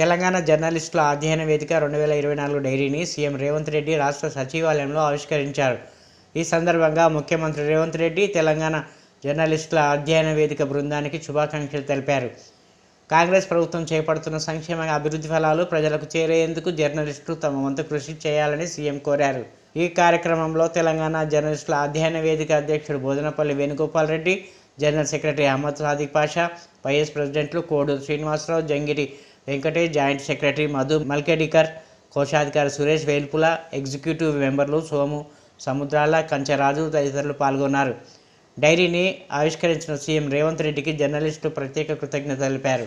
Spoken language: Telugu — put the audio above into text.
తెలంగాణ జర్నలిస్టుల అధ్యయన వేదిక రెండు వేల ఇరవై నాలుగు డైరీని సీఎం రేవంత్ రెడ్డి రాష్ట్ర సచివాలయంలో ఆవిష్కరించారు. ఈ సందర్భంగా ముఖ్యమంత్రి రేవంత్ రెడ్డి తెలంగాణ జర్నలిస్టుల అధ్యయన వేదిక బృందానికి శుభాకాంక్షలు తెలిపారు. కాంగ్రెస్ ప్రభుత్వం చేపడుతున్న సంక్షేమ అభివృద్ధి ఫలాలు ప్రజలకు చేరేందుకు జర్నలిస్టులు తమ వంతు కృషి చేయాలని సీఎం కోరారు. ఈ కార్యక్రమంలో తెలంగాణ జర్నలిస్టుల అధ్యయన వేదిక అధ్యక్షుడు Bodhanapalli Venugopal Reddy general secretary Ahmed Sadiq Pasha vice ప్రెసిడెంట్లు కోడూరు శ్రీనివాసరావు జంగిరి వెంకటేష్ జాయింట్ సెక్రటరీ మధు మల్కెడికర్ కోశాధికారి సురేష్ వేల్పుల ఎగ్జిక్యూటివ్ మెంబర్లు సోము సముద్రాల కంచరాజు తదితరులు పాల్గొన్నారు. డైరీని ఆవిష్కరించిన సీఎం రేవంత్ రెడ్డికి జర్నలిస్టు ప్రత్యేక కృతజ్ఞత తెలిపారు.